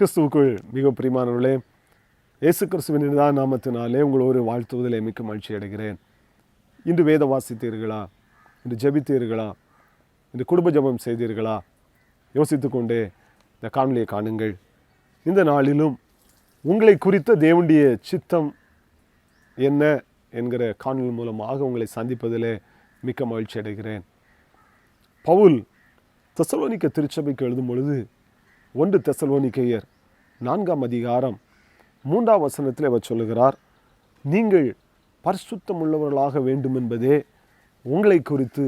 கிறிஸ்துவுக்குள் மிக பிரிமானவர்களே இயேசு கிறிஸ்துவின் இனிதான நாமத்தினாலே உங்கள் ஒரு வாழ்த்துவதில் மிக்க மகிழ்ச்சி அடைகிறேன். இன்று வேத வாசித்தீர்களா? இன்று ஜெபித்தீர்களா? இன்று குடும்ப ஜெபம் செய்தீர்களா? யோசித்து கொண்டே இந்த காணொலியை காணுங்கள். இந்த நாளிலும் உங்களை குறித்த தேவனுடைய சித்தம் என்ன என்கிற காணொலி மூலமாக உங்களை சந்திப்பதிலே மிக்க மகிழ்ச்சி அடைகிறேன். பவுல் தெசலோனிக்க திருச்சபைக்கு எழுதும் பொழுது ஒன்று தெசலோனிக்கையர் நான்காம் அதிகாரம் மூன்றாம் வசனத்தில் அவர் சொல்லுகிறார் நீங்கள் பரிசுத்தம் உள்ளவர்களாக வேண்டும் என்பதே உங்களை குறித்து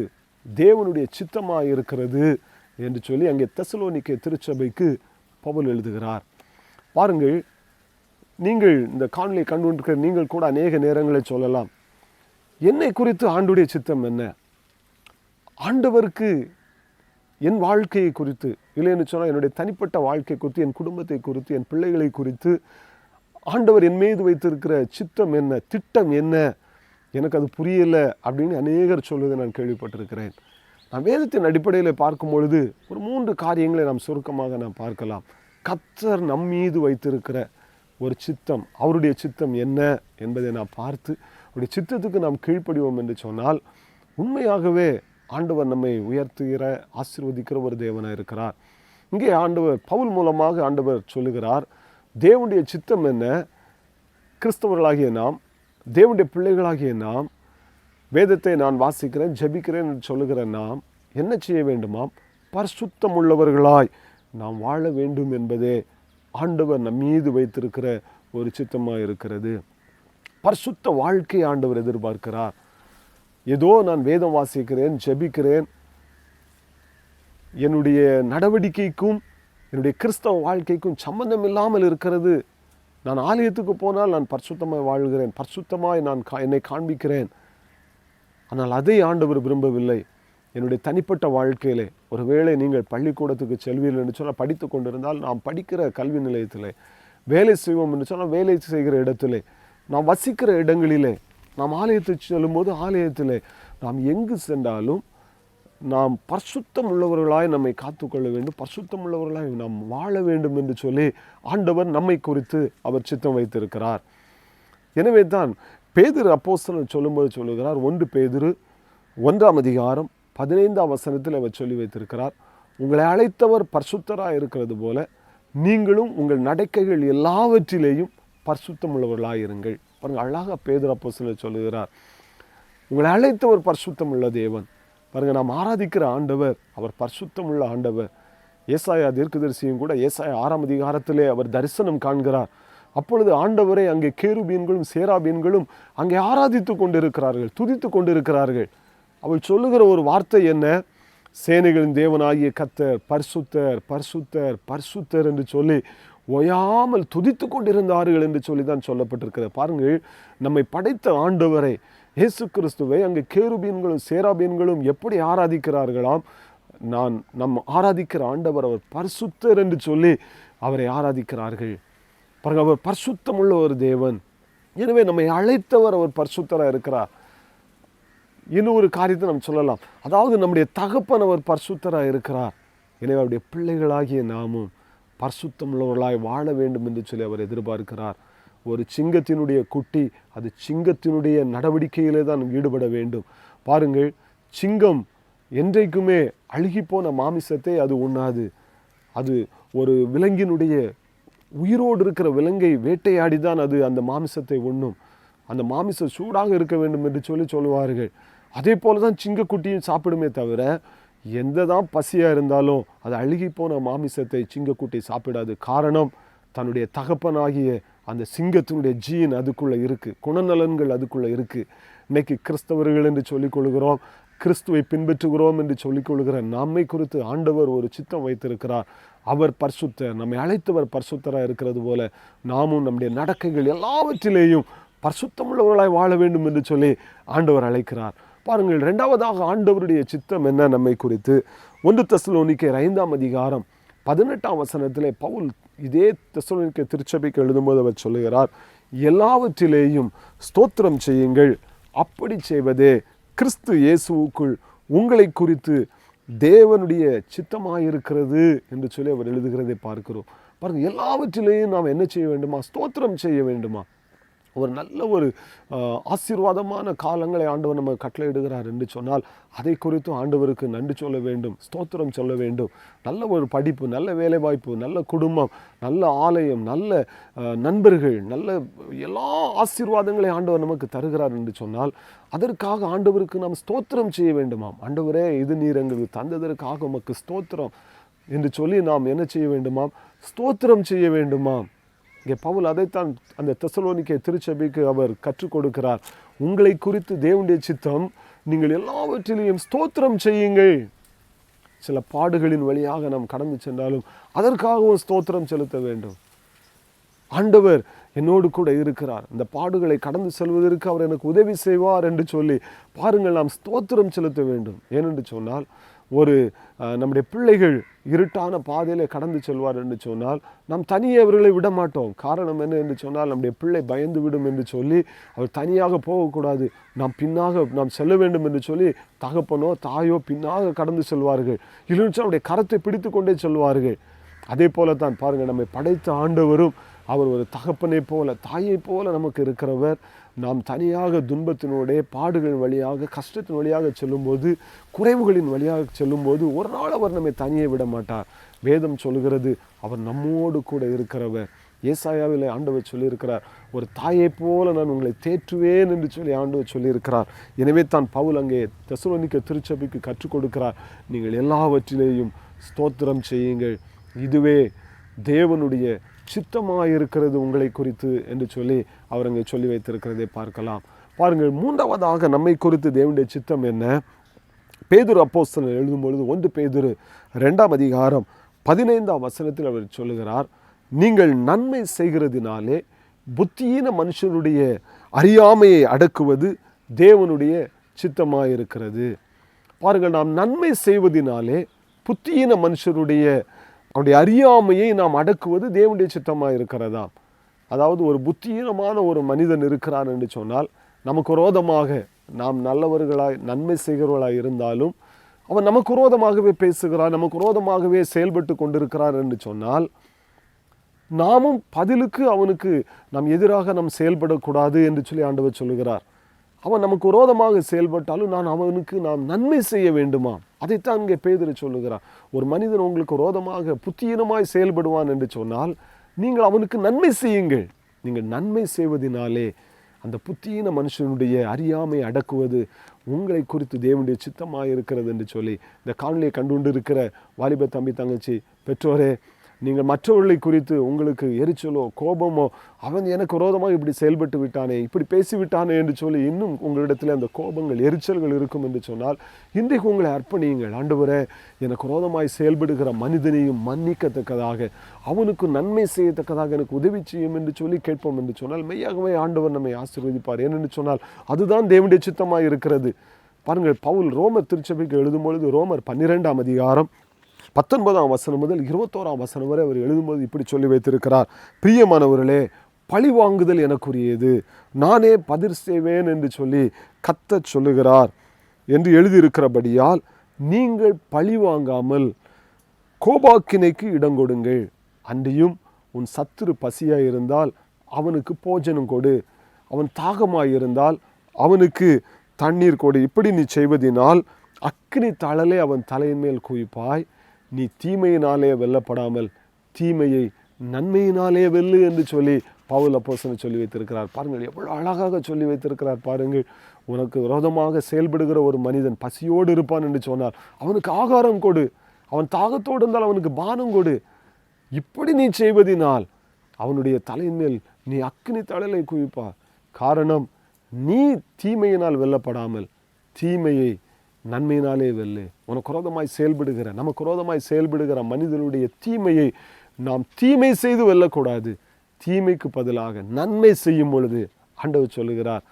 தேவனுடைய சித்தமாக இருக்கிறது என்று சொல்லி அங்கே தெசலோனிக்க திருச்சபைக்கு பவுல் எழுதுகிறார். பாருங்கள் நீங்கள் இந்த காணொலியை கண்டுகொண்டிருக்கிற நீங்கள் கூட அநேக நேரங்களை சொல்லலாம். என்னை குறித்து ஆண்டுடைய சித்தம் என்ன? ஆண்டவருக்கு என் வாழ்க்கையை குறித்து இல்லைன்னு சொன்னால் என்னுடைய தனிப்பட்ட வாழ்க்கை குறித்து என் குடும்பத்தை குறித்து என் பிள்ளைகளை குறித்து ஆண்டவர் என் மீது வைத்திருக்கிற சித்தம் என்ன திட்டம் என்ன எனக்கு அது புரியலை அப்படின்னு அநேகர் சொல்வதை நான் கேள்விப்பட்டிருக்கிறேன். நான் வேதத்தின் அடிப்படையில் பார்க்கும் பொழுது ஒரு மூன்று காரியங்களை நாம் சுருக்கமாக நாம் பார்க்கலாம். கத்தர் நம் மீது வைத்திருக்கிற ஒரு சித்தம் அவருடைய சித்தம் என்ன என்பதை நாம் பார்த்து அவருடைய சித்தத்துக்கு நாம் கீழ்ப்படிவோம் என்று சொன்னால் உண்மையாகவே ஆண்டவர் நம்மை உயர்த்துகிற ஆசீர்வதிக்கிற ஒரு தேவனாக இருக்கிறார். இங்கே ஆண்டவர் பவுல் மூலமாக ஆண்டவர் சொல்லுகிறார் தேவனுடைய சித்தம் என்ன? கிறிஸ்தவர்களாகிய நாம் தேவனுடைய பிள்ளைகளாகிய நாம் வேதத்தை நான் வாசிக்கிறேன் ஜெபிக்கிறேன் என்று சொல்லுகிற நாம் என்ன செய்ய வேண்டுமாம்? பரிசுத்தம் உள்ளவர்களாய் நாம் வாழ வேண்டும் என்பதே ஆண்டவர் நம் மீது வைத்திருக்கிற ஒரு சித்தமாக இருக்கிறது. பரிசுத்த வாழ்க்கை ஆண்டவர் எதிர்பார்க்கிறார். ஏதோ நான் வேதம் வாசிக்கிறேன் ஜெபிக்கிறேன். என்னுடைய நடவடிக்கைக்கும் என்னுடைய கிறிஸ்தவ வாழ்க்கைக்கும் சம்பந்தம் இல்லாமல் இருக்கிறது. நான் ஆலயத்துக்கு போனால் நான் பரிசுத்தமாய் வாழ்கிறேன் பரிசுத்தமாய் நான் கா என்னை காண்பிக்கிறேன். ஆனால் அதை ஆண்டவர் விரும்பவில்லை. என்னுடைய தனிப்பட்ட வாழ்க்கையிலே ஒருவேளை நீங்கள் பள்ளிக்கூடத்துக்கு செல்வீர்கள் என்று சொன்னால் படித்து கொண்டிருந்தால் நாம் படிக்கிற கல்வி நிலையத்தில் வேலை செய்வோம் என்று சொன்னால் வேலை செய்கிற இடத்திலே நாம் வசிக்கிற இடங்களிலே நாம் ஆலயத்துக்கு செல்லும்போது ஆலயத்தில் நாம் எங்கு சென்றாலும் நாம் பரிசுத்தம் உள்ளவர்களாய் நம்மை காத்துக்கொள்ள வேண்டும். பரிசுத்தம் உள்ளவர்களாய் நாம் வாழ வேண்டும் என்று சொல்லி ஆண்டவர் நம்மை குறித்து அவர் சித்தம் வைத்திருக்கிறார். எனவே தான் பேதிரு அப்போஸ்தலன் சொல்லும்போது சொல்லுகிறார். ஒன்று பேதிரு ஒன்றாம் அதிகாரம் பதினைந்தாம் வசனத்தில் அவர் சொல்லி வைத்திருக்கிறார். உங்களை அழைத்தவர் பரிசுத்தராக இருக்கிறது போல நீங்களும் உங்கள் நடக்கைகள் எல்லாவற்றிலேயும் பரிசுத்தம் உள்ளவர்களாக இருங்கள் பாருங்கள் அழகாக பேதிரு சில சொல்லுகிறார் உங்களை அழைத்தவர் பரிசுத்தம் உள்ள தேவன். பாருங்கள் நாம் ஆராதிக்கிற ஆண்டவர் அவர் பரிசுத்தம் உள்ள ஆண்டவர். ஏசாயா தீர்க்கதரிசியும் கூட ஏசாயா ஆறாம் அதிகாரத்திலே அவர் தரிசனம் காண்கிறார். அப்பொழுது ஆண்டவரை அங்கே கேருபீன்களும் சேராபீன்களும் அங்கே ஆராதித்து கொண்டிருக்கிறார்கள் துதித்து கொண்டிருக்கிறார்கள். அவள் சொல்லுகிற ஒரு வார்த்தை என்ன? சேனைகளின் தேவனாகிய கத்தர் பரிசுத்தர் பரிசுத்தர் பரிசுத்தர் என்று சொல்லி ஓயாமல் துதித்து கொண்டிருந்தார்கள் என்று சொல்லி தான் சொல்லப்பட்டிருக்கிறது. பாருங்கள் நம்மை படைத்த ஆண்டவரை இயேசு கிறிஸ்துவை அங்கே கேருபீன்களும் சேராபீன்களும் எப்படி ஆராதிக்கிறார்களாம்? நான் நம் ஆராதிக்கிற ஆண்டவர் அவர் பரிசுத்தர் என்று சொல்லி அவரை ஆராதிக்கிறார்கள். பாருங்க அவர் பரிசுத்தமுள்ள ஒரு தேவன். எனவே நம்மை அழைத்தவர் அவர் பரிசுத்தராக இருக்கிறார். இன்னும் ஒரு காரியத்தை நம்ம சொல்லலாம். அதாவது நம்முடைய தகப்பன் அவர் பரிசுத்தராக இருக்கிறார். எனவே அவருடைய பிள்ளைகளாகிய நாமும் பரிசுத்தம் உள்ளவர்களாய் வாழ வேண்டும் என்று சொல்லி அவர் எதிர்பார்க்கிறார். ஒரு சிங்கத்தினுடைய குட்டி அது சிங்கத்தினுடைய நடவடிக்கையிலே தான் ஈடுபட வேண்டும். பாருங்கள் சிங்கம் என்றைக்குமே அழுகிப்போன மாமிசத்தை அது உண்ணாது. அது ஒரு விலங்கினுடைய உயிரோடு இருக்கிற விலங்கை வேட்டையாடி தான் அது அந்த மாமிசத்தை உண்ணும். அந்த மாமிசம் சூடாக இருக்க வேண்டும் என்று சொல்லி சொல்லுவார்கள். அதே போல தான் சிங்கக்குட்டியும் சாப்பிடுமே தவிர எந்த தான் பசியாக இருந்தாலும் அது அழுகி போன மாமிசத்தை சிங்கக்குட்டி சாப்பிடாது. காரணம் தன்னுடைய தகப்பனாகிய அந்த சிங்கத்தினுடைய ஜீன் அதுக்குள்ளே இருக்குது குணநலன்கள் அதுக்குள்ளே இருக்குது இன்றைக்கி கிறிஸ்தவர்கள் என்று சொல்லிக் கொள்கிறோம் கிறிஸ்துவை பின்பற்றுகிறோம் என்று சொல்லிக் கொள்கிற நம்மை குறித்து ஆண்டவர் ஒரு சித்தம் வைத்திருக்கிறார். அவர் பரிசுத்த நம்மை அழைத்தவர் பரிசுத்தராக இருக்கிறது போல நாமும் நம்முடைய நடக்கைகள் எல்லாவற்றிலேயும் பரிசுத்தமுள்ளவர்களாய் வாழ வேண்டும் என்று சொல்லி ஆண்டவர் அழைக்கிறார். பாருங்கள் ரெண்டாவதாக ஆண்டவருடைய சித்தம் என்ன நம்மை குறித்து? ஒன்று தெசலோனிக்கர் ஐந்தாம் அதிகாரம் பதினெட்டாம் வசனத்திலே பவுல் இதே தெசலோனிக்க திருச்சபைக்கு எழுதும்போது அவர் சொல்லுகிறார் எல்லாவற்றிலேயும் ஸ்தோத்திரம் செய்யுங்கள் அப்படி செய்வதே கிறிஸ்து இயேசுவுக்குள் உங்களை குறித்து தேவனுடைய சித்தமாயிருக்கிறது என்று சொல்லி அவர் எழுதுகிறதை பார்க்கிறோம். பாருங்கள் எல்லாவற்றிலேயும் நாம் என்ன செய்ய வேண்டுமா? ஸ்தோத்திரம் செய்ய வேண்டுமா? ஒரு நல்ல ஒரு ஆசீர்வாதமான காலங்களை ஆண்டவர் நம்ம கட்டளையிடுகிறார் என்று சொன்னால் அதை குறித்தும் ஆண்டவருக்கு நன்றி சொல்ல வேண்டும் ஸ்தோத்திரம் சொல்ல வேண்டும். நல்ல ஒரு படிப்பு நல்ல வேலைவாய்ப்பு நல்ல குடும்பம் நல்ல ஆலயம் நல்ல நண்பர்கள் நல்ல எல்லா ஆசீர்வாதங்களை ஆண்டவர் நமக்கு தருகிறார் என்று சொன்னால் அதற்காக ஆண்டவருக்கு நாம் ஸ்தோத்திரம் செய்ய வேண்டுமாம். ஆண்டவரே இது நீர் எங்களுக்கு தந்ததற்காக உமக்கு ஸ்தோத்திரம் என்று சொல்லி நாம் என்ன செய்ய வேண்டுமாம்? ஸ்தோத்திரம் செய்ய வேண்டுமாம். இங்கே பவுல் அதைத்தான் அந்த தெசலோனிக்கே திருச்சபைக்கு அவர் கற்றுக் கொடுக்கிறார் உங்களை குறித்து தேவனுடைய சித்தம் நீங்கள் எல்லாவற்றிலையும் ஸ்தோத்திரம் செய்யுங்கள். சில பாடுகளின் வழியாக நாம் கடந்து சென்றாலும் அதற்காகவும் ஸ்தோத்திரம் செலுத்த வேண்டும். ஆண்டவர் என்னோடு கூட இருக்கிறார். இந்த பாடுகளை கடந்து செல்வதற்கு அவர் எனக்கு உதவி செய்வார் என்று சொல்லி பாருங்கள் நாம் ஸ்தோத்திரம் செலுத்த வேண்டும். ஏனென்று சொன்னால் ஒரு நம்முடைய பிள்ளைகள் இருட்டான பாதையில் கடந்து செல்வார் என்று சொன்னால் நாம் தனியே அவர்களை விட மாட்டோம். காரணம் என்ன என்று சொன்னால் நம்முடைய பிள்ளை பயந்து விடும் என்று சொல்லி அவர் தனியாக போகக்கூடாது. நாம் பின்னாக நாம் செல்ல வேண்டும் என்று சொல்லி தகப்பனோ தாயோ பின்னாக கடந்து செல்வார்கள். இல்லைன்னு அவருடைய கரத்தை பிடித்து கொண்டே செல்வார்கள். அதே போல தான் பாருங்கள் நம்மை படைத்த ஆண்டவரும் அவர் ஒரு தகப்பனை போல தாயை போல நமக்கு இருக்கிறவர். நாம் தனியாக துன்பத்தினுடைய பாடுகளின் வழியாக கஷ்டத்தின் வழியாக செல்லும்போது குறைவுகளின் வழியாக செல்லும்போது ஒரு நாள் அவர் நம்மை தனியே விட மாட்டார். வேதம் சொல்கிறது அவர் நம்மோடு கூட இருக்கிறவர். ஏசாயாவில் ஆண்டவர் சொல்லியிருக்கிறார் ஒரு தாயை போல நான் உங்களை தேற்றுவேன் என்று சொல்லி ஆண்டவர் சொல்லியிருக்கிறார். எனவே தான் பவுல் அங்கே தெசலோனிக்க திருச்சபைக்கு கற்றுக் கொடுக்கிறார். நீங்கள் எல்லாவற்றிலேயும் ஸ்தோத்திரம் செய்யுங்கள். இதுவே தேவனுடைய சித்தமாக இருக்கிறது உங்களை குறித்து என்று சொல்லி அவர் அங்கே சொல்லி வைத்திருக்கிறதை பார்க்கலாம். பாருங்கள் மூன்றாவதாக நம்மை குறித்து தேவனுடைய சித்தம் என்ன? பேதுரு அப்போஸ்தலன் எழுதும் பொழுது ஒன்று பேதுரு ரெண்டாம் அதிகாரம் பதினைந்தாம் வசனத்தில் அவர் சொல்லுகிறார் நீங்கள் நன்மை செய்கிறதினாலே புத்தியீன மனுஷனுடைய அறியாமையை அடக்குவது தேவனுடைய சித்தமாயிருக்கிறது. பாருங்கள் நாம் நன்மை செய்வதினாலே புத்தியீன மனுஷருடைய அவருடைய அறியாமையை நாம் அடக்குவது தேவனுடைய சித்தமாக இருக்கிறதா? அதாவது ஒரு புத்தியீனமான ஒரு மனிதன் இருக்கிறான் என்று சொன்னால் நமக்கு விரோதமாக நாம் நல்லவர்களாய் நன்மை செய்கிறவர்களாய் இருந்தாலும் அவன் நமக்கு விரோதமாகவே பேசுகிறான் நமக்கு விரோதமாகவே செயல்பட்டு கொண்டிருக்கிறான் என்று சொன்னால் நாமும் பதிலுக்கு அவனுக்கு நாம் எதிராக நாம் செயல்படக்கூடாது என்று சொல்லி ஆண்டவர் சொல்லுகிறார். அவன் நமக்கு விரோதமாக செயல்பட்டாலும் நான் அவனுக்கு நாம் நன்மை செய்ய வேண்டுமா? அதைத்தான் இங்கே பேதர் சொல்லுகிறான். ஒரு மனிதன் உங்களுக்கு விரோதமாக புத்தியினமாய் செயல்படுவான் என்று சொன்னால் நீங்கள் அவனுக்கு நன்மை செய்யுங்கள். நீங்கள் நன்மை செய்வதினாலே அந்த புத்தியீன மனுஷனுடைய அறியாமை அடக்குவது உங்களை குறித்து தேவனுடைய சித்தமாக இருக்கிறது என்று சொல்லி இந்த காணொலியை கண்டுகொண்டு இருக்கிற வாலிப தம்பி தங்கச்சி பெற்றோரே நீங்கள் மற்றவர்களை குறித்து உங்களுக்கு எரிச்சலோ கோபமோ அவன் எனக்கு விரோதமாக இப்படி செயல்பட்டு விட்டானே இப்படி பேசிவிட்டானே என்று சொல்லி இன்னும் உங்களிடத்தில் அந்த கோபங்கள் எரிச்சல்கள் இருக்கும் என்று சொன்னால் இன்றைக்கு உங்களை அர்ப்பணியுங்கள். ஆண்டவரே எனக்கு விரோதமாய் செயல்படுகிற மனிதனையும் மன்னிக்கத்தக்கதாக அவனுக்கு நன்மை செய்யத்தக்கதாக எனக்கு உதவி செய்யும் என்று சொல்லி கேட்போம் என்று சொன்னால் மெய்யாகவே ஆண்டவர் நம்மை ஆசீர்வதிப்பார். ஏனென்று சொன்னால் அதுதான் தேவனுடைய சித்தமாக இருக்கிறது. பாருங்கள் பவுல் ரோமர் திருச்சபைக்கு எழுதும் பொழுது ரோமர் பன்னிரெண்டாம் அதிகாரம் பத்தொன்பதாம் வசனம் முதல் இருபத்தோராம் வசனம் வரை அவர் எழுதும்போது இப்படி சொல்லி வைத்திருக்கிறார். பிரியமானவர்களே பழி வாங்குதல் எனக்குரியது. நானே பதிர் செய்வேன் என்று சொல்லி கத்தச் சொல்லுகிறார் என்று எழுதியிருக்கிறபடியால் நீங்கள் பழி வாங்காமல் கோபாக்கினைக்கு இடம் கொடுங்கள். அன்றியும் உன் சத்துரு பசியாக இருந்தால் அவனுக்கு போஜனம் கொடு. அவன் தாகமாக இருந்தால் அவனுக்கு தண்ணீர் கொடு. இப்படி நீ செய்வதினால் அக்கினி தழலை அவன் தலையின் மேல் குவிப்பாய். நீ தீமையினாலே வெல்லப்படாமல் தீமையை நன்மையினாலே வெல்லு என்று சொல்லி பவுல் அப்போசனை சொல்லி வைத்திருக்கிறார். பாருங்கள் எவ்வளோ அழகாக சொல்லி வைத்திருக்கிறார் பாருங்கள். உனக்கு விரோதமாக செயல்படுகிற ஒரு மனிதன் பசியோடு இருப்பான் என்று சொன்னார். அவனுக்கு ஆகாரம் கொடு. அவன் தாகத்தோடு இருந்தால் அவனுக்கு பானம் கொடு. இப்படி நீ செய்வதினால் அவனுடைய தலையின் மேல் நீ அக்னி தழலை குவிப்பா காரணம் நீ தீமையினால் வெல்லப்படாமல் தீமையை நன்மையினாலே வெல்லு. உனக்கு குரோதமாய் செயல்படுகிற நமக்கு குரோதமாய் செயல்படுகிற மனிதனுடைய தீமையை நாம் தீமை செய்து வெல்லக்கூடாது. தீமைக்கு பதிலாக நன்மை செய்யும் பொழுது ஆண்டவர் சொல்லுகிறார்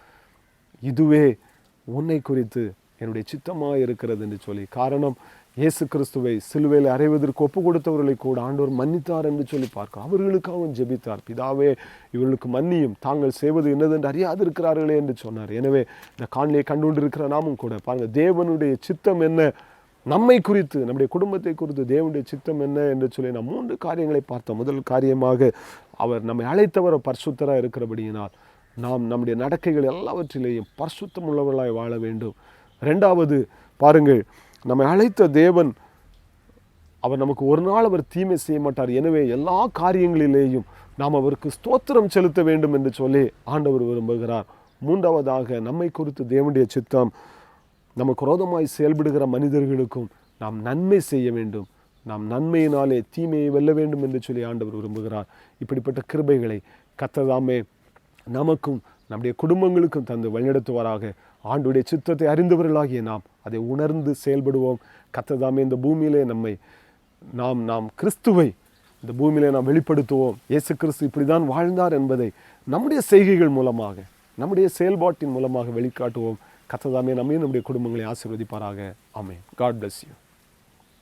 இதுவே உன்னை குறித்து என்னுடைய சித்தமாக இருக்கிறது என்று சொல்லி. காரணம் இயேசு கிறிஸ்துவை சிலுவையில் அறைவதற்கு ஒப்பு கொடுத்தவர்களை கூட ஆண்டவர் மன்னித்தார் என்று சொல்லி பார்க்க அவர்களுக்காகவும் ஜெபித்தார். பிதாவே இவர்களுக்கு மன்னியும். தாங்கள் செய்வது என்னதென்று அறியாதிருக்கிறார்களே என்று சொன்னார். எனவே இந்த காணொலியை கண்டுகொண்டிருக்கிற நாமும் கூட பாருங்கள் தேவனுடைய சித்தம் என்ன? நம்மை குறித்து நம்முடைய குடும்பத்தை குறித்து தேவனுடைய சித்தம் என்ன என்று சொல்லி நாம் மூன்று காரியங்களை பார்த்தோம். முதல் காரியமாக அவர் நம்மை அழைத்தவர் பரிசுத்தராக இருக்கிறபடியினால் நாம் நம்முடைய நடக்கைகள் எல்லாவற்றிலேயும் பரிசுத்தம் உள்ளவர்களாய் வாழ வேண்டும். ரெண்டாவது பாருங்கள் நம்மை அழைத்த தேவன் அவர் நமக்கு ஒரு நாள் அவர் தீமை செய்ய மாட்டார். எனவே எல்லா காரியங்களிலேயும் நாம் அவருக்கு ஸ்தோத்திரம் செலுத்த வேண்டும் என்று சொல்லி ஆண்டவர் விரும்புகிறார். மூன்றாவதாக நம்மை குறித்து தேவனுடைய சித்தம் நம்ம குரோதமாய் செயல்படுகிற மனிதர்களுக்கும் நாம் நன்மை செய்ய வேண்டும். நாம் நன்மையினாலே தீமையை வெல்ல வேண்டும் என்று சொல்லி ஆண்டவர் விரும்புகிறார். இப்படிப்பட்ட கிருபைகளை கத்ததாமே நமக்கும் நம்முடைய குடும்பங்களுக்கும் தந்து வழிநடத்துவாராக. ஆண்டுடைய சித்தத்தை அறிந்தவர்களாகிய நாம் அதை உணர்ந்து செயல்படுவோம். கத்ததாமே இந்த பூமியிலே நம்மை நாம் நாம் கிறிஸ்துவை இந்த பூமியிலே நாம் வெளிப்படுத்துவோம். இயேசு கிறிஸ்து இப்படிதான் வாழ்ந்தார் என்பதை நம்முடைய செய்கைகள் மூலமாக நம்முடைய செயல்பாட்டின் மூலமாக வெளிக்காட்டுவோம். கத்ததாமே நம்மையும் நம்முடைய குடும்பங்களை ஆசீர்வதிப்பாராக. ஆமென். God bless you